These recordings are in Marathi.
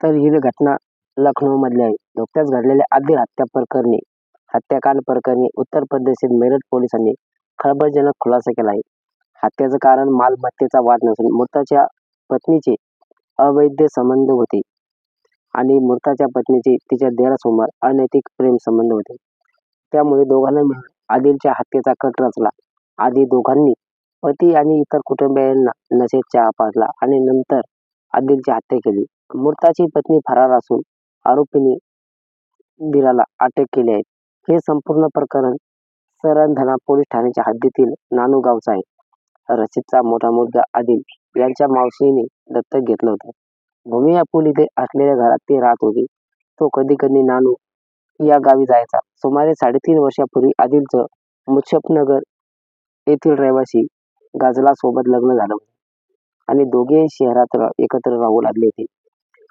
तर ही घटना लखनौमधली आहे. नुकत्याच घडलेल्या आदिल हत्या प्रकरणी हत्याकांड प्रकरणी उत्तर प्रदेशातील मेरठ पोलिसांनी खळबळजनक खुलासा केला आहे. हत्येचं कारण मालमत्तेचा वाद नसून मृताच्या पत्नीचे अवैध संबंध होते आणि मृताच्या पत्नीचे तिच्या देरासमोर अनैतिक प्रेम संबंध होते. त्यामुळे दोघांना मिळून आदिलच्या हत्येचा कट रचला. आधी दोघांनी पती आणि इतर कुटुंबियांना नशेत चहा पाजला आणि नंतर आदिलची हत्या केली. मृताची पत्नी फरार असून आरोपींनी दिलाला अटक केली आहे. हे संपूर्ण प्रकरण सरंधना पोलीस ठाण्याच्या हद्दीतील नानू गावचं आहे. रशीदचा मोठा मुलगा आदिल यांच्या मावशीने दत्तक घेतलं होतं. भूमिया पूल इथे असलेल्या घरात ते राहत होते. तो कधी कधी नानू या गावी जायचा. सुमारे साडेतीन वर्षापूर्वी आदिलचं मुझफ्फरनगर येथील रहिवासी गाजला सोबत लग्न झालं होतं. आणि दोघेही शहरात एकत्र राहू लागले होते.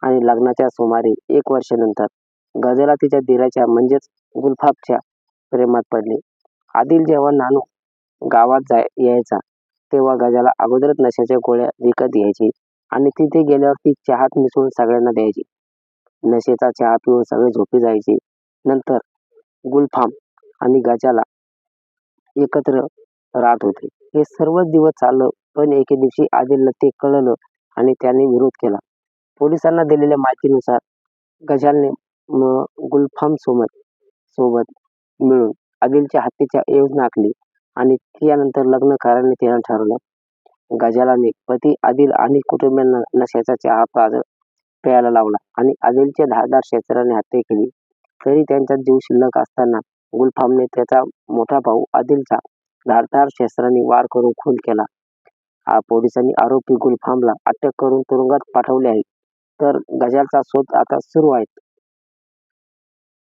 आणि लग्नाच्या सुमारे एक वर्षानंतर गझला तिच्या दिराच्या म्हणजेच गुलफाबच्या प्रेमात पडले. आदिल जेव्हा नानू गावात जाय यायचा तेव्हा गजाला अगोदरच नशाच्या गोळ्या विकत घ्यायची आणि तिथे गेल्यावर ती चहात मिसळून सगळ्यांना द्यायची. नशेचा चहा पिऊन सगळे झोपी जायचे. नंतर गुलफाम आणि गजाला एकत्र राहत होते. हे सर्वच दिवस चाललं पण एके दिवशी आदिलला ते कळलं आणि त्याने विरोध केला. पोलिसांना दिलेल्या माहितीनुसार गजालने गुलफाम सोबत सोबत मिळून आदिलच्या हत्येच्या योजना आखली आणि त्यानंतर लग्न करायला त्यानं ठरवलं. गजालाने पती आदिल आणि कुटुंबियांना नशेचा चहा पाज प्यायला लावला आणि आदिलच्या धारदार शस्त्राने हत्या केली. तरी त्यांच्यात जीव शिल्लक असताना गुलफामने त्याचा मोठा भाऊ आदिलचा धारदार शस्त्राने वार करून खून केला. हा पोलिसांनी आरोपी गुलफामला अटक करून तुरुंगात पाठवले आहे. तर गजालचा शोध आता सुरू आहे.